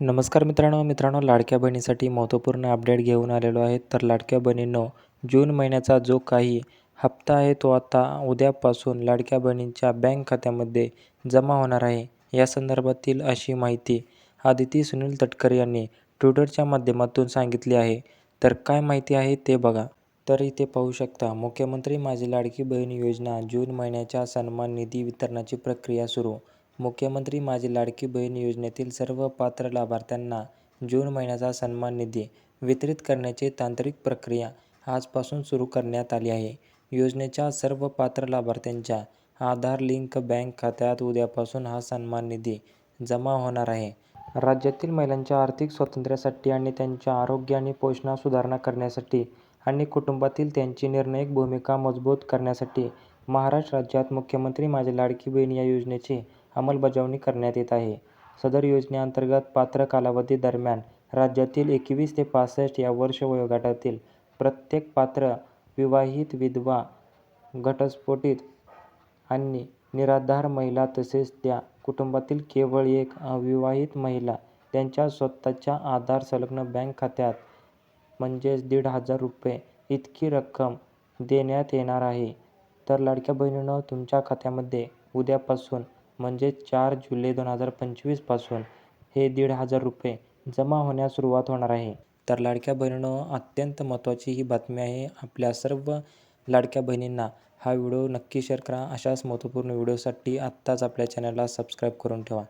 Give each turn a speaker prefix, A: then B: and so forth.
A: नमस्कार मित्रांनो मित्रांनो लाडक्या बहिणीसाठी महत्त्वपूर्ण अपडेट घेऊन आलेलो आहे. तर लाडक्या बहिणींनो जून महिन्याचा जो काही हप्ता आहे तो आता उद्यापासून लाडक्या बहिणींच्या बँक खात्यामध्ये जमा होणार आहे. या संदर्भातील अशी माहिती आदिती सुनील तटकर यांनी ट्विटरच्या माध्यमातून सांगितली आहे. तर काय माहिती आहे ते बघा. तर इथे पाहू शकता मुख्यमंत्री माझी लाडकी बहीण योजना जून महिन्याच्या सन्मान निधी वितरणाची प्रक्रिया सुरू. मुख्यमंत्री माझी लाडकी बहीण योजनेतील सर्व पात्र लाभार्थ्यांना जून महिन्याचा सन्मान निधी वितरित करण्याची तांत्रिक प्रक्रिया आजपासून सुरू करण्यात आली आहे. योजनेच्या सर्व पात्र लाभार्थ्यांच्या आधार लिंक बँक खात्यात उद्यापासून हा सन्मान निधी जमा होणार आहे. राज्यातील महिलांच्या आर्थिक स्वातंत्र्यासाठी आणि त्यांच्या आरोग्य आणि पोषणात सुधारणा करण्यासाठी आणि कुटुंबातील त्यांची निर्णायक भूमिका मजबूत करण्यासाठी महाराष्ट्र राज्यात मुख्यमंत्री माझी लाडकी बहीण या योजनेची अंमलबजावणी करण्यात येत आहे. सदर योजनेअंतर्गत पात्र कालावधी दरम्यान राज्यातील एकवीस ते पासष्ट या वर्ष वयोगटातील प्रत्येक पात्र विवाहित विधवा घटस्फोटित आणि निराधार महिला तसेच त्या कुटुंबातील केवळ एक अविवाहित महिला त्यांच्या स्वतःच्या आधार संलग्न बँक खात्यात म्हणजेच दीड हजार रुपये इतकी रक्कम देण्यात येणार आहे. तर लाडक्या बहिणींनो तुमच्या खात्यामध्ये उद्यापासून म्हणजे चार जुलै दोन हजार पंचवीसपासून हे दीड हजार रुपये जमा होण्यास सुरुवात होणार आहे. तर लाडक्या बहिणींनो अत्यंत महत्त्वाची ही बातमी आहे. आपल्या सर्व लाडक्या बहिणींना हा व्हिडिओ नक्की शेअर करा. अशाच महत्त्वपूर्ण व्हिडिओसाठी आत्ताच आपल्या चॅनलला सबस्क्राईब करून ठेवा.